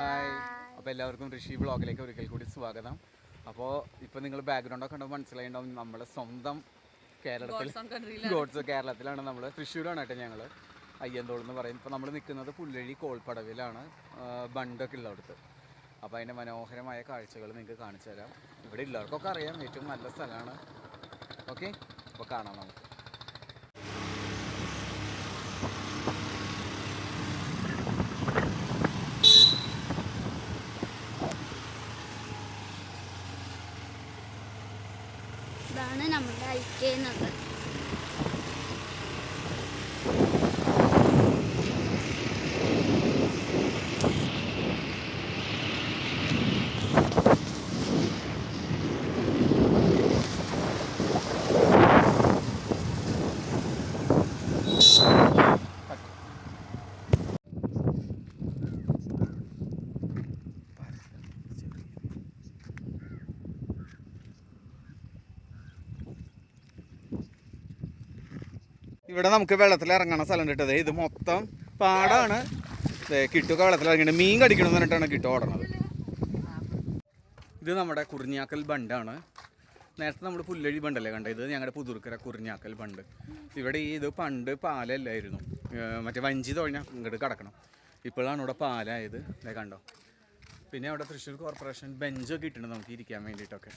Hi അപ്പോൾ എല്ലാവർക്കും ഋഷി ബ്ലോഗിലേക്ക് ഒരിക്കൽ കൂടി സ്വാഗതം. അപ്പോൾ ഇപ്പോൾ നിങ്ങൾ ബാക്ക്ഗ്രൗണ്ട് ബാക്ക്ഗ്രൗണ്ടൊക്കെ കണ്ടപ്പോൾ മനസ്സിലായിണ്ടാവും നമ്മുടെ സ്വന്തം കേരളത്തിൽ ഗോഡ്സ് കേരളത്തിലാണ്. നമ്മൾ തൃശ്ശൂരാണ് കേട്ടോ ഞങ്ങൾ അയ്യന്തോൾ എന്ന് പറയും. ഇപ്പോൾ നമ്മൾ നിൽക്കുന്നത് പുല്ലഴി കോൾപ്പടവിലാണ്. ബണ്ടൊക്കെ ഉള്ള ഉള്ളടത്ത്. അപ്പോൾ അതിന്റെ മനോഹരമായ കാഴ്ചകൾ നിങ്ങൾക്ക് കാണിച്ചു തരാം. ഇവിടെ ഉള്ളവർക്കൊക്കെ അറിയാം ഏറ്റവും നല്ല സ്ഥലമാണ് ഓക്കെ അപ്പോൾ കാണാം നമുക്ക്. ഇതാണ് നമ്മുടെ അയക്കുന്നത് ഇവിടെ നമുക്ക് വെള്ളത്തിൽ ഇറങ്ങണ സ്ഥലം കിട്ടത് ഇത് മൊത്തം പാടാണ്. കിട്ടുക വെള്ളത്തിൽ ഇറങ്ങിയിട്ട് മീൻ കടിക്കണം എന്ന് പറഞ്ഞിട്ടാണ് കിട്ടു ഓടണത്. ഇത് നമ്മുടെ കുറിഞ്ഞാക്കൽ ബണ്ടാണ്. നേരത്തെ നമ്മൾ പുല്ലഴി ബണ്ടല്ലേ കണ്ടത്? ഇത് ഞങ്ങളുടെ പുതുർക്കര കുറിഞ്ഞാക്കൽ ബണ്ട്. ഇവിടെ ഇത് പണ്ട് പാലല്ലായിരുന്നു. മറ്റേ വഞ്ചി തൊഴിഞ്ഞാൽ ഇങ്ങോട്ട് കിടക്കണം. ഇപ്പോഴാണ് ഇവിടെ പാലായത്. അല്ലേ കണ്ടോ? പിന്നെ അവിടെ തൃശ്ശൂർ കോർപ്പറേഷൻ ബെഞ്ചൊക്കെ ഇട്ടുണ്ട് നമുക്ക് ഇരിക്കാൻ വേണ്ടിയിട്ടൊക്കെ.